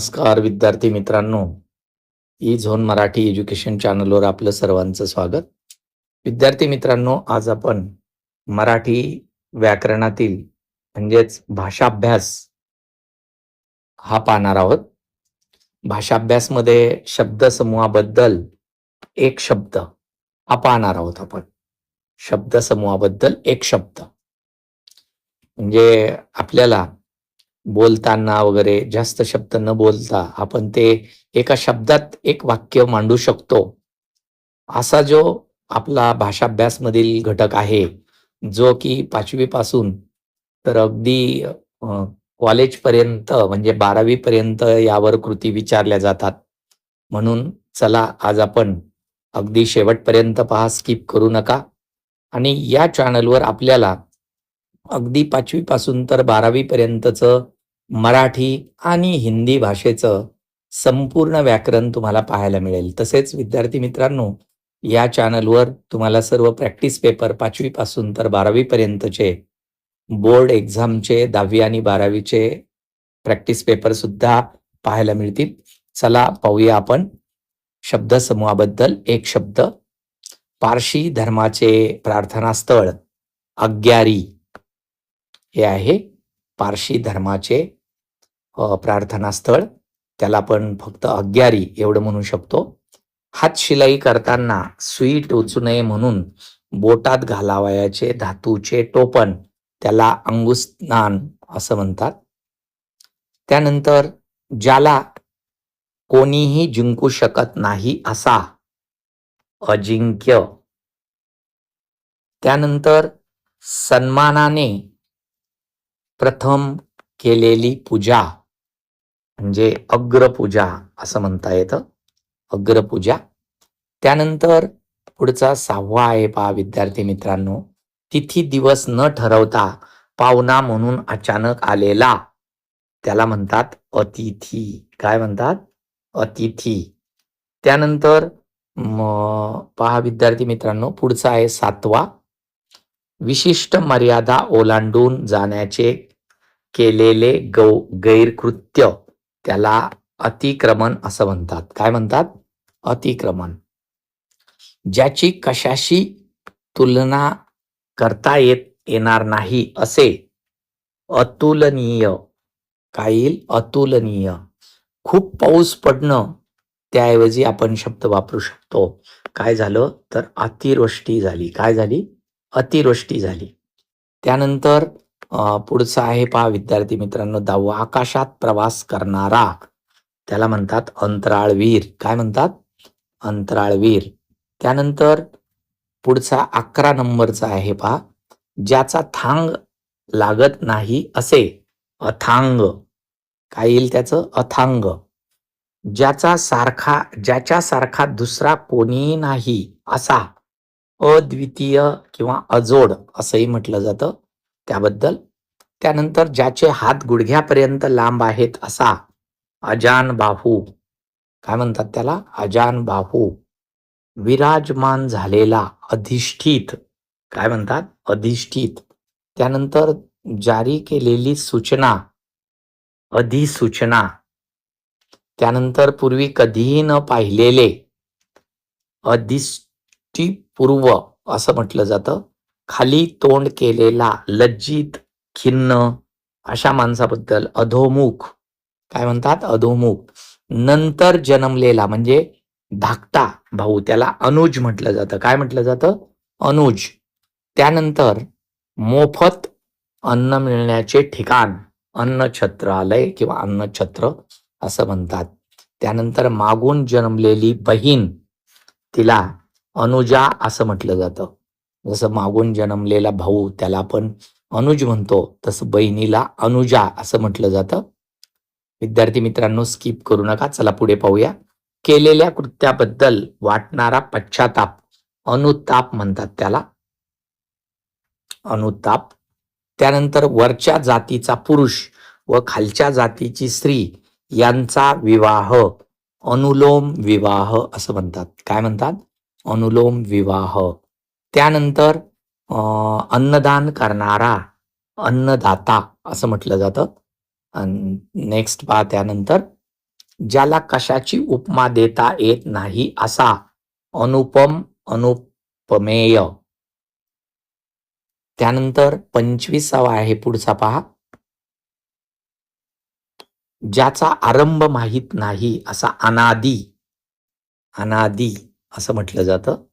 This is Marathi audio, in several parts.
नमस्कार विद्यार्थी मित्रांनो. ई झोन मराठी एज्युकेशन चॅनलवर आपलं सर्वांचं स्वागत. विद्यार्थी मित्रांनो आज आपण मराठी व्याकरणातील म्हणजेच भाषाभ्यास हा पाहणार आहोत. भाषाभ्यासमध्ये शब्दसमूहाबद्दल एक शब्द हा पाहणार आहोत आपण. शब्दसमूहाबद्दल एक शब्द. म्हणजे आपल्याला बोलताना वगैरे जास्त शब्द न बोलता आपण ते एका शब्दात एक वाक्य मांडू शकतो. असा जो आपला भाषाभ्यास मधील घटक आहे जो की पाचवीपासून तर अगदी कॉलेजपर्यंत म्हणजे बारावीपर्यंत यावर कृती विचारल्या जातात. म्हणून चला आज आपण अगदी शेवटपर्यंत पहा स्किप करू नका. आणि या चॅनलवर आपल्याला अगदी पाचवीपासून तर बारावीपर्यंतचं मराठी आणि हिंदी भाषेचं संपूर्ण व्याकरण तुम्हाला पाहायला मिळेल. तसेच विद्यार्थी मित्रांनो या चॅनलवर तुम्हाला सर्व प्रॅक्टिस पेपर पाचवीपासून तर बारावीपर्यंतचे बोर्ड एक्झामचे दहावी आणि बारावीचे प्रॅक्टिस पेपर सुद्धा पाहायला मिळतील. चला पाहूया आपण शब्दसमूहाबद्दल एक शब्द पारशी धर्माचे प्रार्थनास्थळ अग्यारी. हे आहे पारशी धर्माचे प्रार्थनास्थळ. त्याला आपण फक्त अग्यारी एवढं म्हणू शकतो. हात शिलाई करताना सुई टोचू नये म्हणून बोटात घालावयाचे धातूचे टोपण त्याला अंगुस्नान असं म्हणतात. त्यानंतर ज्याला कोणीही जिंकू शकत नाही असा अजिंक्य. त्यानंतर सन्मानाने प्रथम केलेली पूजा. म्हणजे अग्रपूजा असं म्हणता येतं. अग्रपूजा. त्यानंतर पुढचा सहावा आहे पहा विद्यार्थी मित्रांनो. तिथी दिवस न ठरवता पाहुणा म्हणून अचानक आलेला. त्याला म्हणतात अतिथी. काय म्हणतात? अतिथी. त्यानंतर पहा विद्यार्थी मित्रांनो पुढचा आहे सातवा. विशिष्ट मर्यादा ओलांडून जाण्याचे केलेले गौ गैरकृत्य. त्याला अतिक्रमण असं म्हणतात. काय म्हणतात? अतिक्रमण. ज्याची कशाशी तुलना करता येत येणार नाही असे अतुलनीय काय येईल अतुलनीय. खूप पाऊस पडणं त्याऐवजी आपण शब्द वापरू शकतो. काय झालं? तर अतिवृष्टी झाली. काय झाली? अतिवृष्टी झाली. त्यानंतर पुढचा आहे पहा विद्यार्थी मित्रांनो दहावा आकाशात प्रवास करणारा. त्याला म्हणतात अंतराळवीर. काय म्हणतात? अंतराळवीर. त्यानंतर पुढचा अकरा नंबरचा आहे पहा. ज्याचा थांग लागत नाही असे. अथांग. काय येईल त्याचं? अथांग. ज्याचा सारखा ज्याच्या सारखा दुसरा कोणी नाही असा. अद्वितीय किंवा अजोड असंही म्हटलं जातं. त्याबद्दल. त्यानंतर ज्याचे हात गुडघ्यापर्यंत लांब आहेत असा अजान बाहू. काय म्हणतात त्याला? अजान बाहू. विराजमान झालेला अधिष्ठित. काय म्हणतात? अधिष्ठित. त्यानंतर जारी केलेली सूचना. अधिसूचना. त्यानंतर पूर्वी कधीही न पाहिलेले अधिष्ठीपूर्व असं म्हटलं जातं. खाली तोंड केलेला लज्जित खिन्न अशा माणसाबद्दल अधोमुख. काय म्हणतात? अधोमुख. नंतर जन्मलेला म्हणजे धाकटा भाऊ त्याला अनुज म्हटलं जातं. काय म्हटलं जातं? अनुज. त्यानंतर मोफत अन्न मिळण्याचे ठिकाण अन्नछत्रालय किंवा अन्नछत्र असं म्हणतात. त्यानंतर मागून जन्मलेली बहीण तिला अनुजा असं म्हटलं जातं. जसं मागून जन्मलेला भाऊ त्याला आपण अनुज म्हणतो तसं बहिणीला अनुजा असं म्हटलं जातं. विद्यार्थी मित्रांनो स्किप करू नका चला पुढे पाहूया. केलेल्या कृत्याबद्दल वाटणारा पश्चाताप अनुताप म्हणतात त्याला. अनुताप. त्यानंतर वरच्या जातीचा पुरुष व खालच्या जातीची स्त्री यांचा विवाह अनुलोम विवाह असं म्हणतात. काय म्हणतात? अनुलोम विवाह. त्यानंतर अन्नदान करणारा अन्नदाता असं म्हटलं जातं. नेक्स्ट पहा त्यानंतर ज्याला कशाची उपमा देता येत नाही असा अनुपम अनुपमेय. त्यानंतर पंचवीसावा आहे पुढचा पहा. ज्याचा आरंभ माहीत नाही असा अनादी अनादी असं म्हटलं जातं.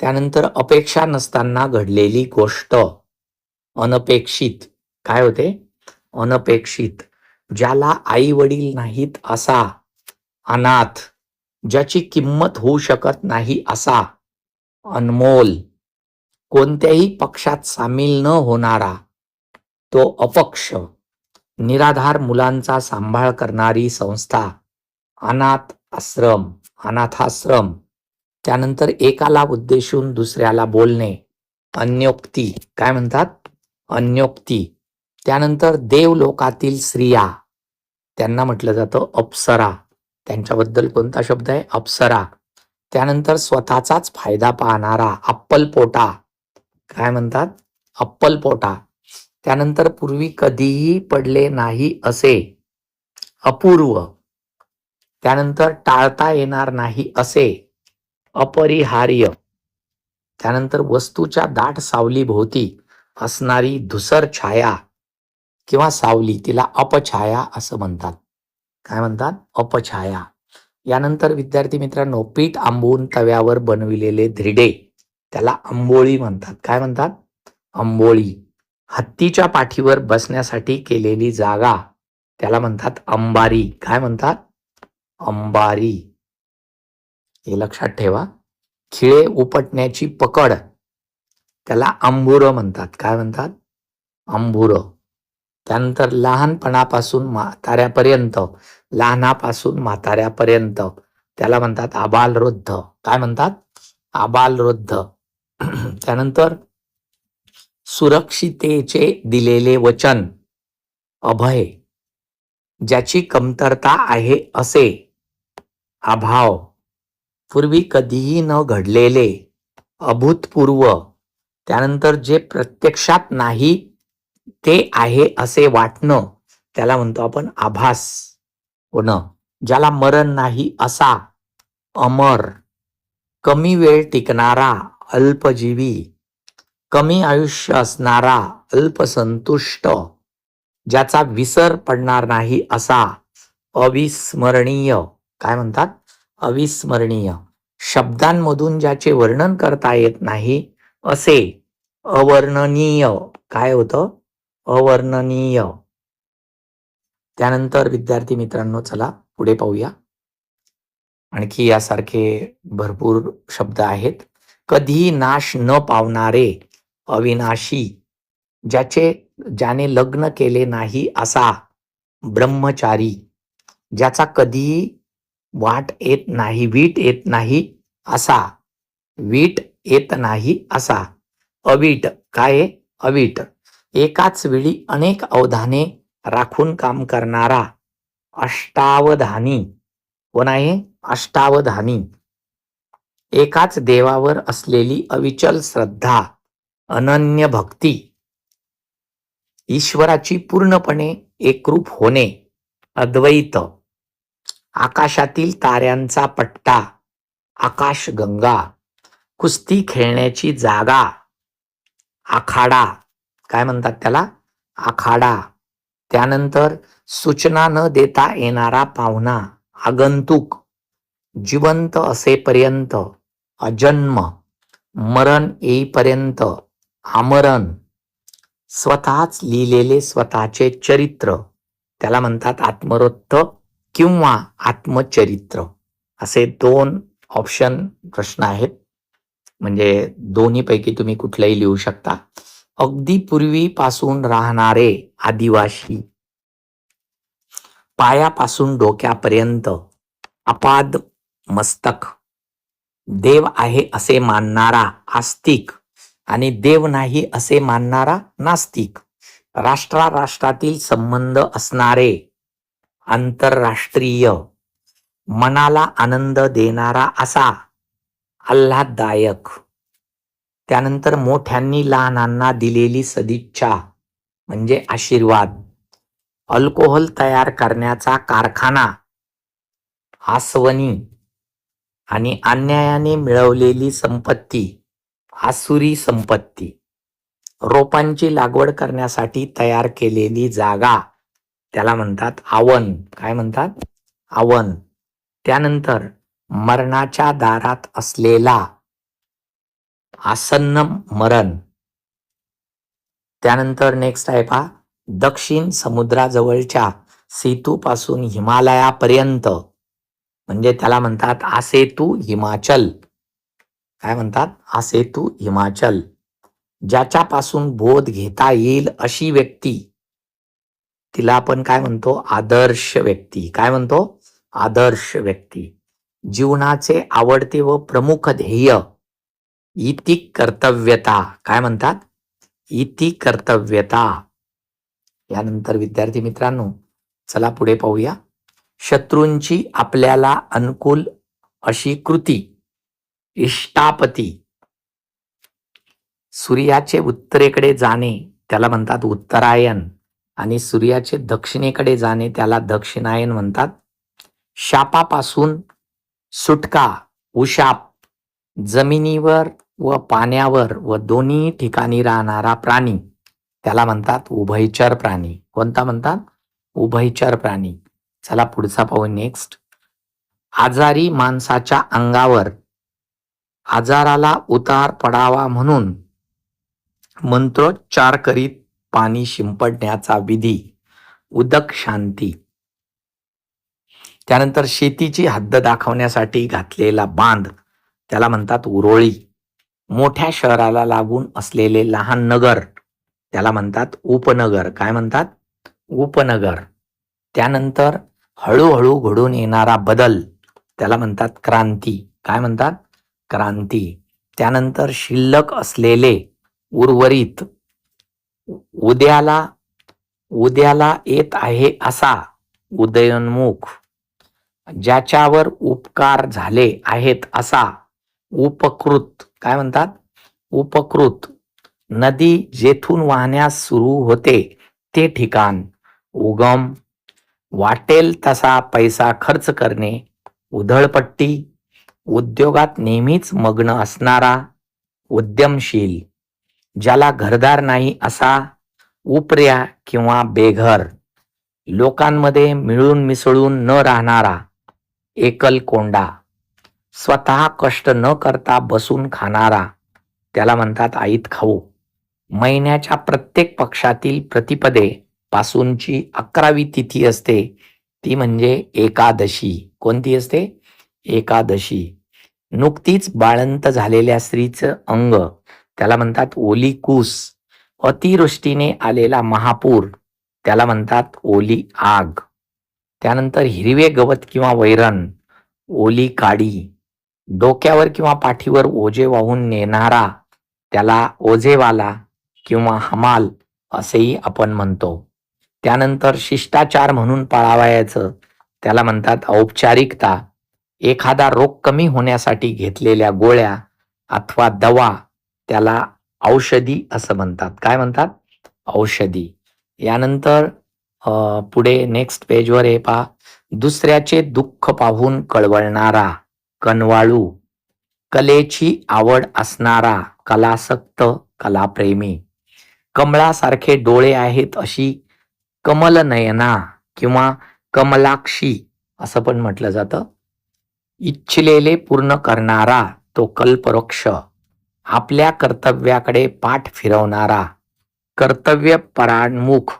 त्यानंतर अपेक्षा नसताना घडलेली गोष्ट. अनपेक्षित. काय होते? अनपेक्षित. ज्याला आई वडील नाहीत असा. अनाथ. ज्याची किंमत होऊ शकत नाही असा. अनमोल. कोणत्याही पक्षात सामील न होणारा. तो अपक्ष. निराधार मुलांचा सांभाळ करणारी संस्था. अनाथ आश्रम. अनाथाश्रम. त्यानंतर एकाला उद्देशून दुसऱ्याला बोलणे. अन्योक्ती. काय म्हणतात? अन्योक्ती. त्यानंतर देवलोकातील स्त्रिया. त्यांना म्हटलं जातं अप्सरा. त्यांच्याबद्दल कोणता शब्द आहे? अप्सरा. त्यानंतर स्वतःचाच फायदा पाहणारा अप्पलपोटा. काय म्हणतात? अप्पलपोटा. त्यानंतर पूर्वी कधीही पडले नाही असे. अपूर्व. त्यानंतर टाळता येणार नाही असे. अपरिहार्य. त्यानंतर वस्तूच्या दाट सावली भोवती असणारी धुसर छाया किंवा सावली तिला अपछाया असं म्हणतात. काय म्हणतात? अपछाया. यानंतर विद्यार्थी मित्रांनो पीठ आंबून तव्यावर बनविलेले धिरडे त्याला आंबोळी म्हणतात. काय म्हणतात? आंबोळी. हत्तीच्या पाठीवर बसण्यासाठी केलेली जागा त्याला म्हणतात अंबारी. काय म्हणतात? अंबारी. हे लक्षात ठेवा. खिळे उपटण्याची पकड त्याला अंबुर म्हणतात. काय म्हणतात? अंबुर. त्यानंतर लहानपणापासून म्हाताऱ्यापर्यंत लहानापासून म्हाताऱ्यापर्यंत त्याला म्हणतात आबाल वृद्ध काय म्हणतात? आबाल वृद्ध त्यानंतर सुरक्षितेचे दिलेले वचन अभय ज्याची कमतरता आहे असे अभाव. पूर्वी कधीही न घडलेले अभूतपूर्व त्यानंतर जे प्रत्यक्षात नाही ते आहे असे वाटणं त्याला म्हणतो आपण आभास होणं. ज्याला मरण नाही असा अमर कमी वेळ टिकणारा अल्पजीवी कमी आयुष्य असणारा अल्पसंतुष्ट ज्याचा विसर पडणार नाही असा अविस्मरणीय काय म्हणतात? अविस्मरणीय. शब्दांमधून ज्याचे वर्णन करता येत नाही असे अवर्णनीय. काय होतं? अवर्णनीय. त्यानंतर विद्यार्थी मित्रांनो चला पुढे पाहूया. आणखी यासारखे भरपूर शब्द आहेत. कधी नाश न पावणारे अविनाशी ज्याचे ज्याने लग्न केले नाही असा ब्रह्मचारी ज्याचा कधीही वाट येत नाही वीट येत नाही असा. वीट येत नाही असा. अवीट काय? अवीट. एकाच वेळी अनेक अवधाने राखून काम करणारा. अष्टावधानी. कोण आहे? अष्टावधानी. एकाच देवावर असलेली अविचल श्रद्धा अनन्य भक्ती ईश्वराची पूर्णपणे एकरूप होणे अद्वैत. आकाशातील ताऱ्यांचा पट्टा आकाशगंगा कुस्ती खेळण्याची जागा आखाडा. काय म्हणतात त्याला? आखाडा. त्यानंतर सूचना न देता येणारा पाहुणा आगंतुक. जिवंत असेपर्यंत अजन्म मरण येईपर्यंत आमरण. स्वतःच लिहिलेले स्वतःचे चरित्र. त्याला म्हणतात आत्मवृत्त किंवा आत्मचरित्र असे दोन ऑप्शन प्रश्न आहेत. म्हणजे दोन्हीपैकी तुम्ही कुठलंही लिहू शकता. अगदी पूर्वीपासून राहणारे आदिवासी पायापासून डोक्यापर्यंत अपाद मस्तक देव आहे असे मानणारा आस्तिक आणि देव नाही असे मानणारा नास्तिक राष्ट्राराष्ट्रातील संबंध असणारे आंतरराष्ट्रीय मनाला आनंद देणारा असा आल्हाददायक. त्यानंतर मोठ्यांनी लहानांना दिलेली सदिच्छा म्हणजे आशीर्वाद. अल्कोहोल तयार करण्याचा कारखाना आसवनी आणि अन्यायाने मिळवलेली संपत्ती आसुरी संपत्ती. रोपांची लागवड करण्यासाठी तयार केलेली जागा त्याला म्हणतात आवन. काय म्हणतात? आवन. त्यानंतर मरणाच्या दारात असलेला आसन्न मरण. त्यानंतर नेक्स्ट आहे पहा. दक्षिण समुद्राजवळच्या सेतूपासून हिमालयापर्यंत. म्हणजे त्याला म्हणतात आसेतू हिमाचल. काय म्हणतात? आसेतू हिमाचल. ज्याच्यापासून बोध घेता येईल अशी व्यक्ती. तिला आपण काय म्हणतो? आदर्श व्यक्ती. काय म्हणतो? आदर्श व्यक्ती. जीवनाचे आवडते व प्रमुख ध्येय. इति कर्तव्यता. काय म्हणतात? इति कर्तव्यता. यानंतर विद्यार्थी मित्रांनो चला पुढे पाहूया. शत्रूंची आपल्याला अनुकूल अशी कृती. इष्टापती. सूर्याचे उत्तरेकडे जाणे. त्याला म्हणतात उत्तरायण. आणि सूर्याचे दक्षिणेकडे जाणे त्याला दक्षिणायन म्हणतात. शापापासून सुटका उशाप जमिनीवर व पाण्यावर व दोन्ही ठिकाणी राहणारा प्राणी त्याला म्हणतात उभयचर प्राणी. कोणता म्हणतात? उभयचर प्राणी. चला पुढचा पाहू नेक्स्ट आजारी माणसाच्या अंगावर आजाराला उतार पडावा म्हणून मंत्रोच्चार करीत पाणी शिंपडण्याचा विधी. उदक शांती. त्यानंतर शेतीची हद्द दाखवण्यासाठी घातलेला बांध. त्याला म्हणतात उरोळी. मोठ्या शहराला लागून असलेले लहान नगर. त्याला म्हणतात उपनगर. काय म्हणतात? उपनगर. त्यानंतर हळूहळू घडून येणारा बदल. त्याला म्हणतात क्रांती. काय म्हणतात? क्रांती. त्यानंतर शिल्लक असलेले उर्वरित उद्याला उद्याला येत आहे असा उदयोन्मुख ज्याच्यावर उपकार झाले आहेत असा उपकृत काय म्हणतात? उपकृत. नदी जेथून वाहण्यास सुरू होते ते ठिकाण उगम. वाटेल तसा पैसा खर्च करणे उधळपट्टी. उद्योगात नेहमीच मग्न असणारा उद्यमशील. ज्याला घरदार नाही असा उपऱ्या किंवा बेघर लोकांमध्ये मिळून मिसळून न राहणारा एकल कोंडा स्वतः कष्ट न करता बसून खाणारा त्याला म्हणतात आईत खाऊ. महिन्याच्या प्रत्येक पक्षातील प्रतिपदे पासूनची अकरावी तिथी असते. ती म्हणजे एकादशी. कोणती असते? एकादशी. नुकतीच बाळंत झालेल्या स्त्रीचं अंग त्याला म्हणतात ओली कूस अतिवृष्टीने आलेला महापूर त्याला म्हणतात ओली आग. त्यानंतर हिरवे गवत किंवा वैरण ओली काडी. डोक्यावर किंवा पाठीवर ओझे वाहून नेणारा त्याला ओझेवाला किंवा हमाल असेही आपण म्हणतो. त्यानंतर शिष्टाचार म्हणून पाळावयाचं त्याला म्हणतात औपचारिकता. एखादा रोग कमी होण्यासाठी घेतलेल्या गोळ्या अथवा दवा त्याला औषधी असं म्हणतात. काय म्हणतात? औषधी. यानंतर पुढे नेक्स्ट पेजवर हे पहा. दुसऱ्याचे दुःख पाहून कळवळणारा कनवाळू. कलेची आवड असणारा कलासक्त कलाप्रेमी. कमळासारखे डोळे आहेत अशी कमलनयना किंवा कमलाक्षी असं पण म्हटलं जातं. इच्छिलेले पूर्ण करणारा तो कल्पवृक्ष. आपल्या कर्तव्याकडे पाठ फिरवणारा कर्तव्य पराणमुख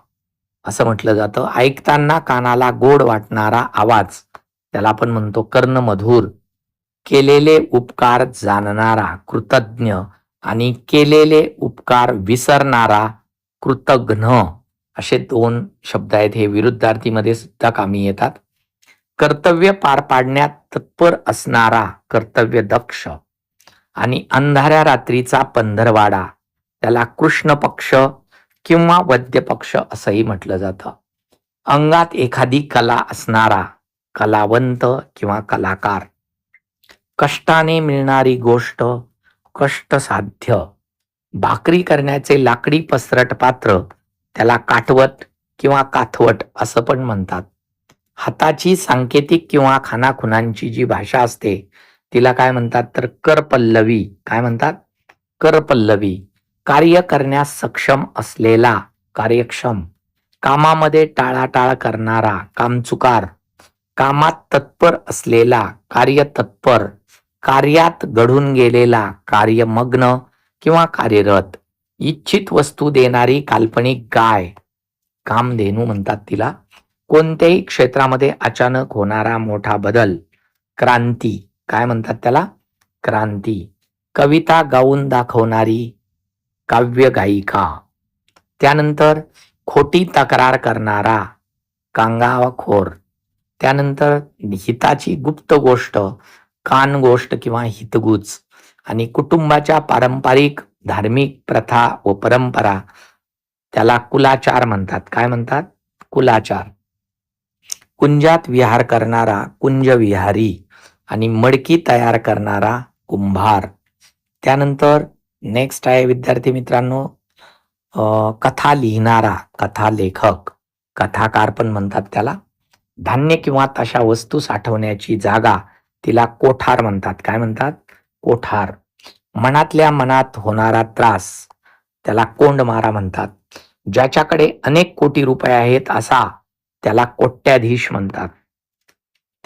असं म्हटलं जातं. ऐकताना कानाला गोड वाटणारा आवाज त्याला आपण म्हणतो कर्णमधूर. केलेले उपकार जाणणारा कृतज्ञ आणि केलेले उपकार विसरणारा कृतघ्न असे दोन शब्द आहेत. हे विरुद्धार्थीमध्ये सुद्धा कामी येतात. कर्तव्य पार पाडण्यात तत्पर असणारा कर्तव्य दक्ष आणि अंधाऱ्या रात्रीचा पंधरवाडा. त्याला कृष्ण पक्ष किंवा वद्य पक्ष असंही म्हटलं जातं. अंगात एखादी कला असणारा कलावंत किंवा कलाकार. कष्टाने मिळणारी गोष्ट कष्टसाध्य भाकरी करण्याचे लाकडी पसरट पात्र त्याला काठवट किंवा काथवट असं पण म्हणतात. हाताची सांकेतिक किंवा खानाखुनांची जी भाषा असते तिला काय म्हणतात तर करपल्लवी काय म्हणतात? करपल्लवी कार्य करण्यास सक्षम असलेला कार्यक्षम. कामामध्ये टाळाटाळ करणारा कामचुकार. कामात तत्पर असलेला कार्य तत्पर कार्यात घडून गेलेला कार्यमग्न किंवा कार्यरत. इच्छित वस्तू देणारी काल्पनिक गाय. कामधेनू म्हणतात तिला. कोणत्याही क्षेत्रामध्ये अचानक होणारा मोठा बदल. क्रांती. काय म्हणतात त्याला? क्रांती. कविता गाऊन दाखवणारी काव्य गायिका त्यानंतर खोटी तक्रार करणारा कांगावखोर. त्यानंतर हिताची गुप्त गोष्ट कान गोष्ट किंवा हितगुज. आणि कुटुंबाच्या पारंपरिक धार्मिक प्रथा व परंपरा त्याला कुलाचार म्हणतात. काय म्हणतात? कुलाचार. कुंजात विहार करणारा कुंज विहारी आणि मडकी तयार करणारा कुंभार. त्यानंतर नेक्स्ट आहे विद्यार्थी मित्रांनो कथा लिहिणारा कथा लेखक. कथाकार पण म्हणतात त्याला. धान्य किंवा तशा वस्तू साठवण्याची जागा तिला कोठार म्हणतात. काय म्हणतात? कोठार. मनातल्या मनात होणारा त्रास त्याला कोंडमारा म्हणतात. ज्याच्याकडे अनेक कोटी रुपये आहेत असा त्याला कोट्याधीश म्हणतात.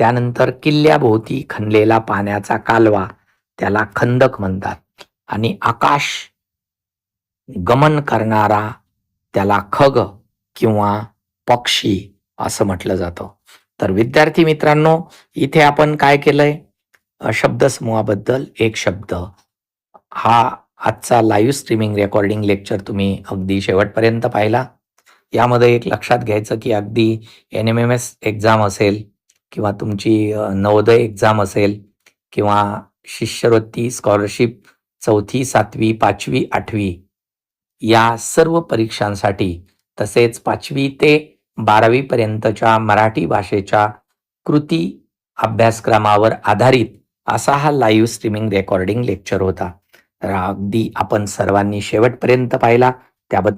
त्यानंतर किल्ल्याभोवती खणलेला पाण्याचा कालवा त्याला खंदक म्हणतात. आणि आकाश गमन करणारा त्याला खग किंवा पक्षी असं म्हटलं जातं. तर विद्यार्थी मित्रांनो इथे आपण काय केलंय? शब्दसमूहाबद्दल एक शब्द. हा आजचा लाईव्ह स्ट्रीमिंग रेकॉर्डिंग लेक्चर तुम्ही अगदी शेवटपर्यंत पाहिला. यामध्ये एक लक्षात घ्यायचं की अगदी N M M S exam असेल किंवा तुमची नवोदय एक्झाम असेल किंवा शिष्यवृत्ती स्कॉलरशिप चौथी सातवी पाचवी आठवी या सर्व परीक्षांसाठी तसेच पाचवी ते बारावीपर्यंतच्या मराठी भाषेच्या कृती अभ्यासक्रमावर आधारित असा हा लाईव्ह स्ट्रीमिंग रेकॉर्डिंग लेक्चर होता. तर अगदी आपण सर्वांनी शेवटपर्यंत पाहिला. त्याबद्दल